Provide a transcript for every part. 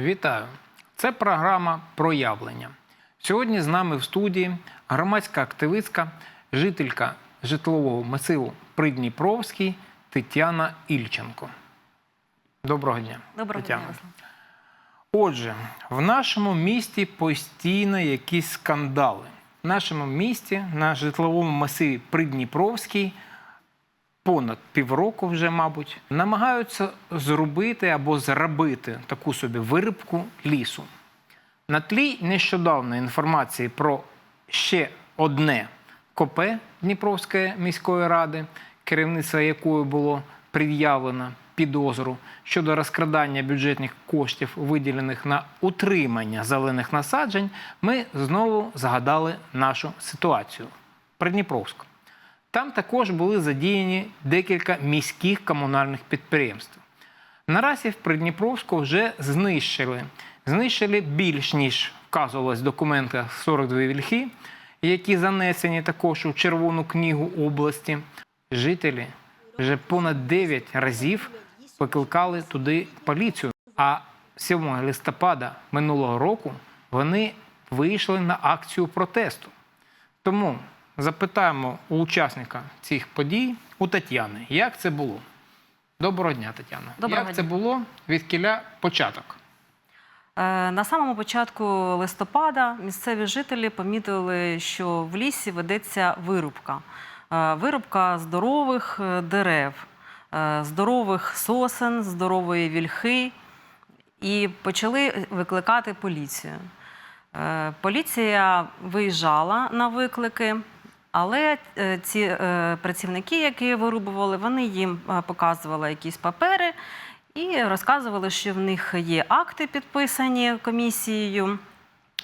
Вітаю! Це програма Проявлення. Сьогодні з нами в студії громадська активистка, жителька житлового масиву Придніпровський Тетяна Ільченко. Доброго дня. Доброго Тетяна. дня, Отже, в нашому місті постійно якісь скандали. В нашому місті на житловому масиві Придніпровський понад півроку вже, мабуть, намагаються зробити або зробити таку собі вирубку лісу. На тлі нещодавної інформації про ще одне КП Дніпровської міської ради, керівництво якої було пред'явлено підозру щодо розкрадання бюджетних коштів, виділених на утримання зелених насаджень, ми знову згадали нашу ситуацію Придніпровську. Там також були задіяні декілька міських комунальних підприємств. Наразі в Придніпровську вже знищили. Знищили більш ніж вказувалось в документах 42 вільхи, які занесені також у Червону книгу області. Жителі вже понад 9 разів викликали туди поліцію. А 7 листопада минулого року вони вийшли на акцію протесту. Тому запитаємо у учасника цих подій у Тетяни, як це було. Доброго дня, Тетяна. Доброго як це було від кіля початок? Е, На самому початку листопада місцеві жителі помітили, що в лісі ведеться вирубка. Е, Вирубка здорових е, дерев, здорових сосен, здорової вільхи, і почали викликати поліцію. Поліція виїжджала на виклики, але е, ці е, працівники, які вирубували, вони їм е, показували якісь папери і розказували, що в них є акти підписані комісією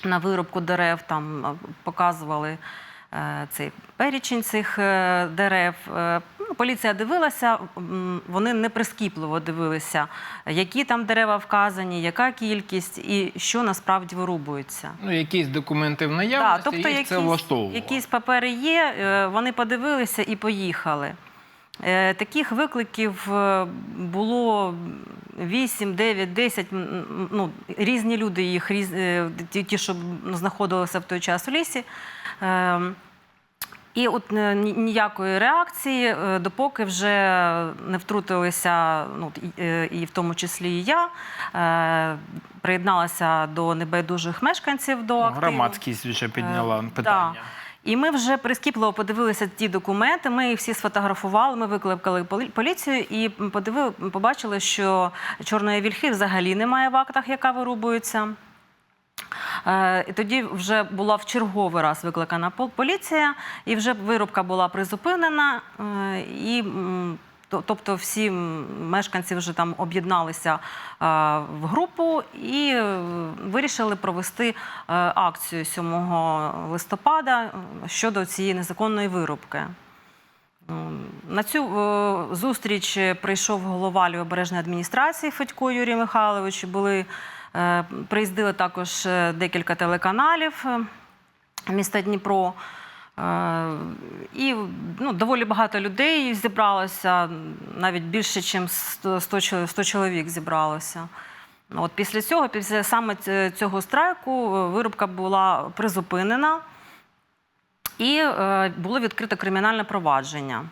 на вирубку дерев. Там показували цей перечень цих е, дерев. Е, ну, Поліція дивилася, вони неприскіпливо дивилися, які там дерева вказані, яка кількість і що насправді вирубується. Ну, якісь документи в Да, наявності, тобто їх якісь, це влаштовувало. якісь папери є, е, вони подивилися і поїхали. Е, Таких викликів е, було 8, 9, 10. м, м, Ну, різні люди їх, е, ті, що знаходилися в той час в лісі. Е, І от ніякої реакції, допоки вже не втрутилися, ну і- в тому числі і я, приєдналася до небайдужих мешканців до активу. Громадськість вже підняла питання. да. І ми вже прискіпливо подивилися ті документи. Ми їх всі сфотографували. Ми викликали полі- поліцію і подивили, побачили, що чорної вільхи взагалі немає в актах, яка вирубується. Е, І тоді вже була в черговий раз викликана поліція, і вже вирубка була призупинена. е, І, тобто всі мешканці вже там об'єдналися е, в групу і е, вирішили провести е, акцію 7 листопада щодо цієї незаконної вирубки. На цю зустріч прийшов голова Лівобережної адміністрації Федько Юрій Михайлович. Були, приїздили також декілька телеканалів міста Дніпро. Е, І ну, доволі багато людей зібралося, навіть більше, ніж 100, 100 чо- 100 чоловік зібралося. От після цього, після саме цього страйку, е, вирубка була призупинена і е, було відкрито кримінальне провадження.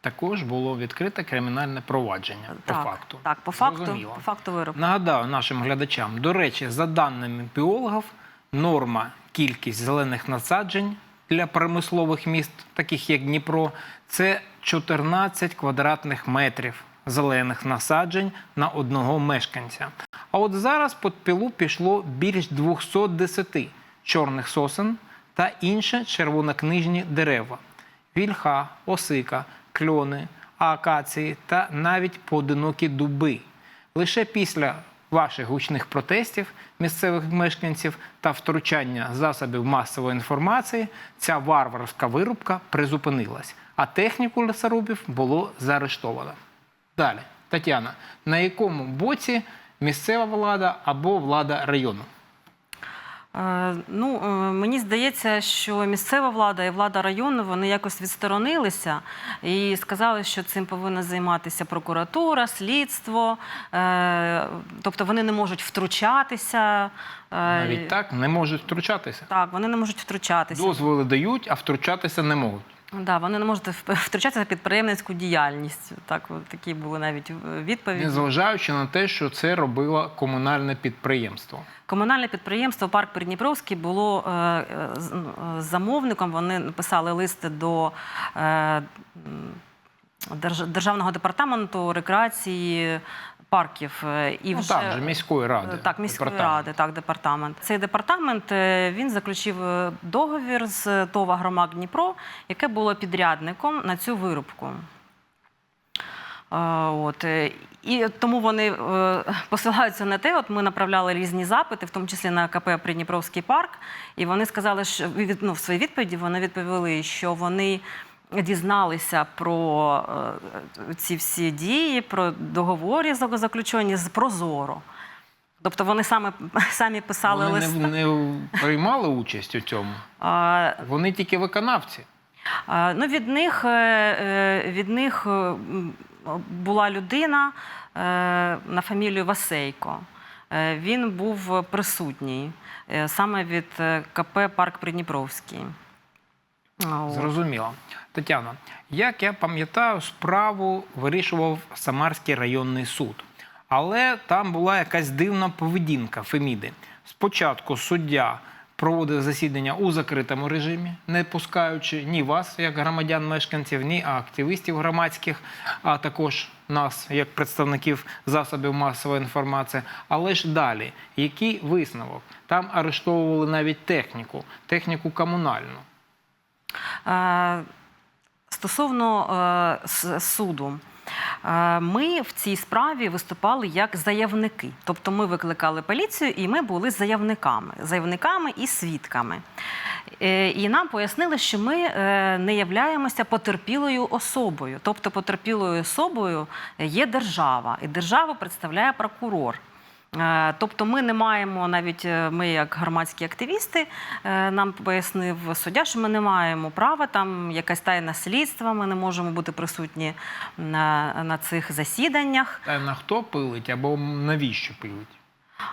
Також було відкрите кримінальне провадження по факту. Так, по факту, Зрозуміло. по факту вирубки. Нагадаю нашим глядачам, до речі, за даними біологів, норма кількість зелених насаджень для промислових міст, таких як Дніпро, це 14 квадратних метрів зелених насаджень на одного мешканця. А от зараз під пілу пішло більш 210 чорних сосен та інші червонокнижні дерева вільха, осика, кльони, акації та навіть поодинокі дуби. Лише після ваших гучних протестів місцевих мешканців та втручання засобів масової інформації ця варварська вирубка призупинилась, а техніку лісорубів було заарештовано. Далі, Тетяна, на якому боці місцева влада або влада району? Е, Ну, е, мені здається, що місцева влада і влада району вони якось відсторонилися і сказали, що цим повинна займатися прокуратура, слідство. Е, Тобто вони не можуть втручатися. Навіть так не можуть втручатися. Так, вони не можуть втручатися. Дозволи дають, а втручатися не можуть. Да, вони не можуть втручатися в підприємницьку діяльність. Так, такі були навіть е, відповіді. Незважаючи на те, що це робило комунальне підприємство. Комунальне підприємство Парк Придніпровський було е, е, замовником. Вони написали листи до е, Державного департаменту рекреації парків. е, І Ну, вже там же міської ради. так, міської департамент. ради, так, департамент. Цей департамент е, він заключив е, договір з ТОВ «Агромаг Дніпро, яке було підрядником на цю вирубку. Е, От. е, І тому вони е, посилаються на те, от ми направляли різні запити, в тому числі на КП Придніпровський парк, і вони сказали, що ну, в своїй відповіді вони відповіли, що вони дізналися про е, ці всі дії, про договорі за- заключені з Прозоро. Тобто вони саме, самі писали Вони листи. не, не приймали участь у цьому. А, Вони тільки виконавці. А, Ну, від них, е, е, від них була людина на фамілію Васейко. Він був присутній саме від КП Парк Придніпровський. Зрозуміло. Тетяна, як я пам'ятаю, справу вирішував Самарський районний суд. Але там була якась дивна поведінка Феміди. Спочатку суддя проводив засідання у закритому режимі, не пускаючи ні вас, як громадян мешканців, ні активістів громадських, а також нас, як представників засобів масової інформації. Але ж далі, який висновок? Там арештовували навіть техніку, техніку комунальну. Стосовно е, суду, ми в цій справі виступали як заявники. Тобто ми викликали поліцію і ми були заявниками, заявниками і свідками. Е, І нам пояснили, що ми е, не являємося потерпілою особою. Тобто потерпілою особою є держава, і державу представляє прокурор. Е, Тобто ми не маємо навіть е, ми, як громадські активісти, е, нам пояснив суддя, що ми не маємо права там якась тайна слідства, ми не можемо бути присутні на, на цих засіданнях. Та на хто пилить або навіщо пилить?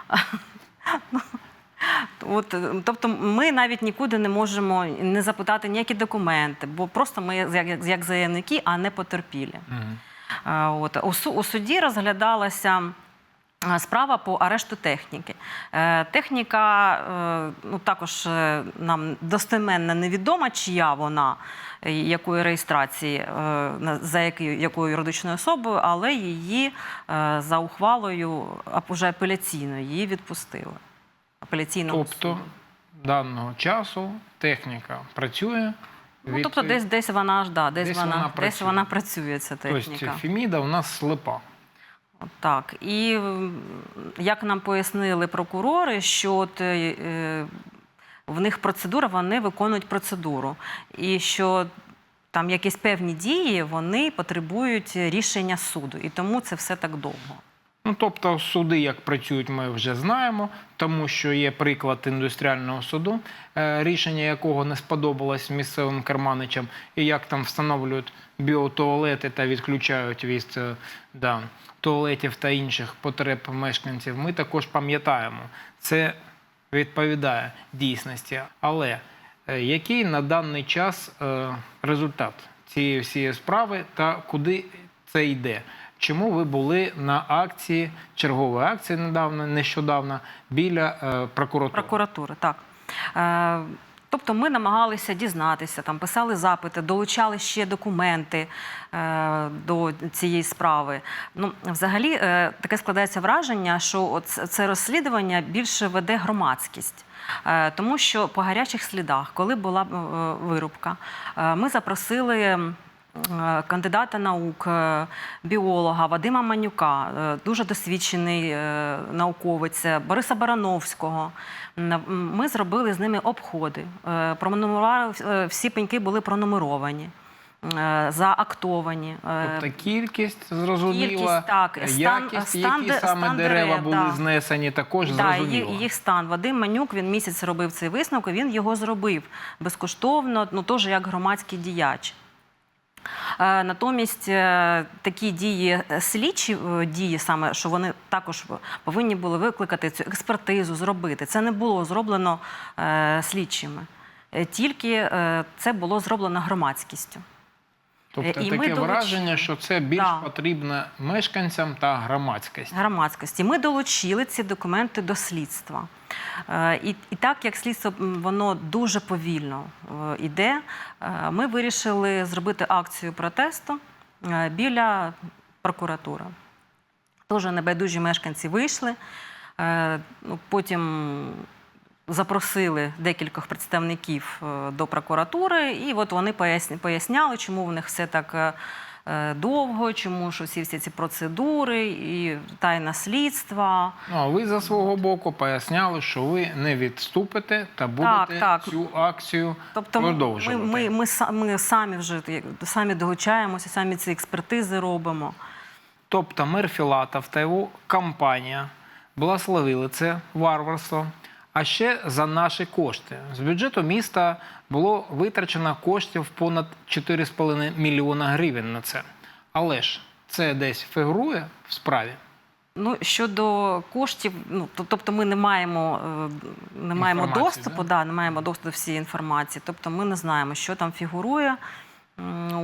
От, е, тобто ми навіть нікуди не можемо не запитати ніякі документи, бо просто ми як, як, заявники, а не потерпілі. Е, От. У, у суді розглядалася справа по арешту техніки. Е, Техніка е, ну, також е, нам достеменно невідома, чия вона, е, якої реєстрації, е, за якою, якою юридичною особою, але її е, за ухвалою вже апеляційною її відпустили. Апеляційного Тобто суду. даного часу техніка працює. Ну, тобто десь, десь вона ж да, десь, Десь вона, вона десь вона працює, ця Тобто техніка. Феміда у нас слепа. Так, і як нам пояснили прокурори, що от, е, е, в них процедура, вони виконують процедуру. І що там якісь певні дії вони потребують рішення суду. І тому це все так довго. Ну, тобто, суди, як працюють, ми вже знаємо, тому що є приклад індустріального суду, е, рішення якого не сподобалось місцевим керманичам, і як там встановлюють біотуалети та відключають від е, да, туалетів та інших потреб мешканців. Ми також пам'ятаємо, це відповідає дійсності. Але е, який на даний час результат цієї всієї справи та куди це йде? Чому ви були на акції, чергової акції недавно, нещодавно, біля е, прокуратури? Прокуратури, так. Е, тобто ми намагалися дізнатися, там писали запити, долучали ще документи е, до цієї справи. Ну, взагалі, е, таке складається враження, що це- розслідування більше веде громадськість. Е, Тому що по гарячих слідах, коли була вирубка, ми запросили кандидата наук, е, біолога Вадима Манюка, е, дуже досвідчений е, науковець е, Бориса Барановського. Ми зробили з ними обходи. Е, Пронумерували, е, всі пеньки були пронумеровані. е, заактовані. Е, Тобто кількість зрозуміла, Кількість, так, стан- якість, стан які саме стан дерева дерев, були да. знесені, також Да, зрозуміло. їх, їх стан. Вадим Манюк він місяць робив цей висновок, він його зробив безкоштовно, ну теж як громадський діяч. Е, Натомість е, такі дії е, слідчі дії, саме що вони також повинні були викликати цю експертизу, зробити. Це не було зроблено слідчими. Тільки це було зроблено громадськістю. Тобто і таке долучили. враження, що це більш Да. потрібно мешканцям та громадськості. громадськості. Ми долучили ці документи до слідства. Е, І, і так як слідство воно дуже повільно е, іде, е, ми вирішили зробити акцію протесту біля прокуратури. Теж небайдужі мешканці вийшли. Ну, Потім запросили декількох представників е, до прокуратури, і от вони поясняли, чому в них все так е, е, довго, чому ж усі всі ці процедури і тайна слідства. Ну, а ви за свого боку поясняли, що ви не відступите та будете так. цю акцію Тобто продовжувати. ми, ми, са- ми самі вже самі долучаємося, самі ці експертизи робимо. Тобто мер Філатов та його компанія благословили це варварство. А ще за наші кошти. З бюджету міста було витрачено коштів понад 4,5 мільйона гривень на це. Але ж це десь фігурує в справі. Ну щодо коштів, ну тобто ми не маємо, е, не маємо доступу, да? не маємо доступу до всієї інформації. Тобто ми не знаємо, що там фігурує.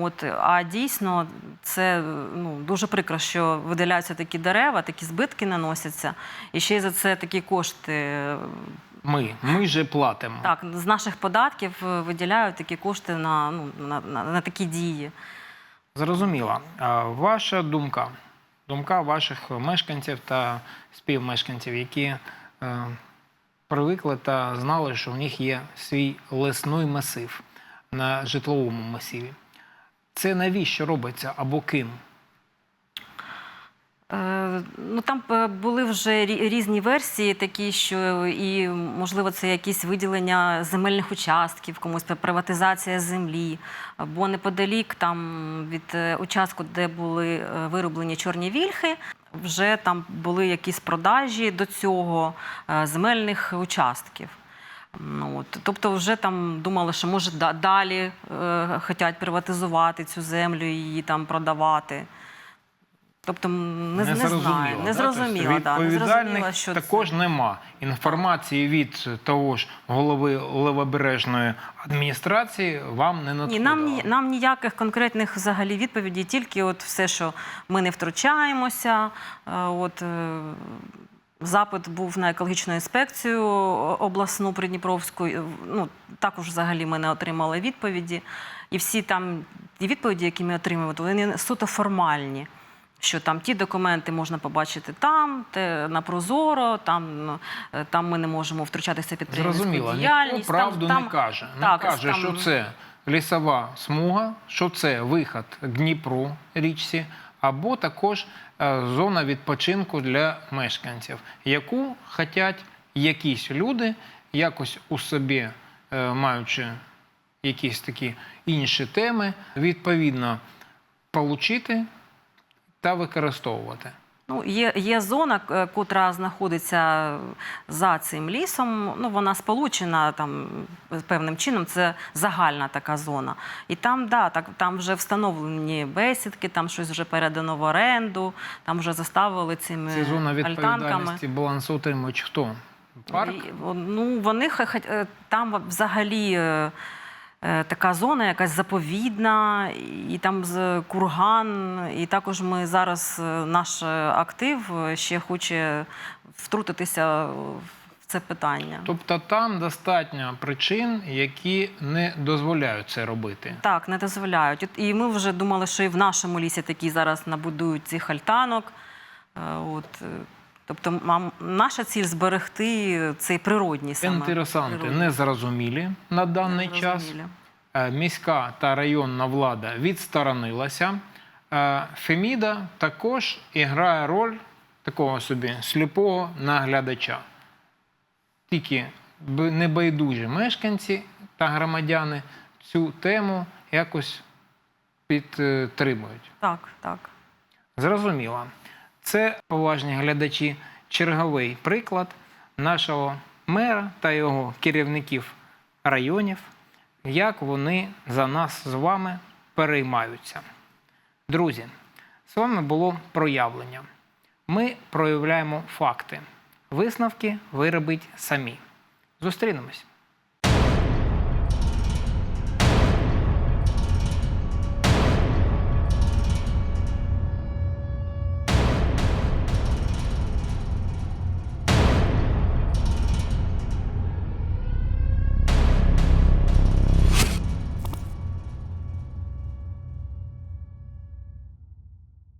От, а дійсно, це ну, дуже прикро, що виділяються такі дерева, такі збитки наносяться, і ще й за це такі кошти. е, Ми, ми же платимо. Так, з наших податків е, виділяють такі кошти на, ну, на, на, на такі дії. Зрозуміло. Ваша думка, думка ваших мешканців та співмешканців, які е, привикли та знали, що в них є свій лесний масив на житловому масиві. Це навіщо робиться або ким? Е, Ну там е, були вже різні версії, такі, що і можливо це якісь виділення земельних участків, комусь приватизація землі, бо неподалік там від е, участку, де були вироблені чорні вільхи, вже там були якісь продажі до цього земельних участків. Ну, от, тобто, вже там думали, що може далі е, хочуть приватизувати цю землю і її там продавати. Тобто м, не, не, знаю, не да? зрозуміло, Тобто да, відповідальних зрозуміло, що також це. нема. Інформації від того ж голови левобережної адміністрації вам не надходило. нам, ні- нам ніяких конкретних взагалі відповідей, тільки от все, що ми не втручаємося. е, От, е, запит був на екологічну інспекцію обласну Придніпровську. е, Ну, також взагалі ми не отримали відповіді. І всі там ті відповіді, які ми отримали, вони суто формальні. Що там ті документи можна побачити там, те на Прозоро, там, е, там ми не можемо втручатися підприємницьку Зрозуміло, діяльність. правду там, не каже. Не так, каже, там- що це лісова смуга, що це виход к Дніпру річці, або також е, зона відпочинку для мешканців, яку хочуть якісь люди якось у собі, е, маючи якісь такі інші теми, відповідно получити та використовувати. Ну, є, є зона, е, котра знаходиться за цим лісом. Ну, вона сполучена там певним чином. Це загальна така зона. І там, да, так, там вже встановлені бесідки, там щось вже передано в оренду, там вже заставили цими Це зона відповідальності балансоутримувач хто? Парк? І, Ну, вони е, там взагалі е, така зона, якась заповідна, і там з курган. І також ми зараз е, наш е, актив е, ще хоче втрутитися в це питання. Тобто там достатньо причин, які не дозволяють це робити. Так, не дозволяють. І ми вже думали, що і в нашому лісі такі зараз набудують цих альтанок. Е, От, е, тобто, наша ціль зберегти цей природній саме. Інтересанти незрозумілі на даний час. Е, Міська та районна влада відсторонилася. Е, Феміда також грає роль такого собі сліпого наглядача. Тільки небайдужі мешканці та громадяни цю тему якось підтримують. Так, так. Зрозуміло. Це, поважні глядачі, черговий приклад нашого мера та його керівників районів, як вони за нас з вами переймаються. Друзі, з вами було проявлення. Ми проявляємо факти. Висновки ви робіть самі. Зустрінемось.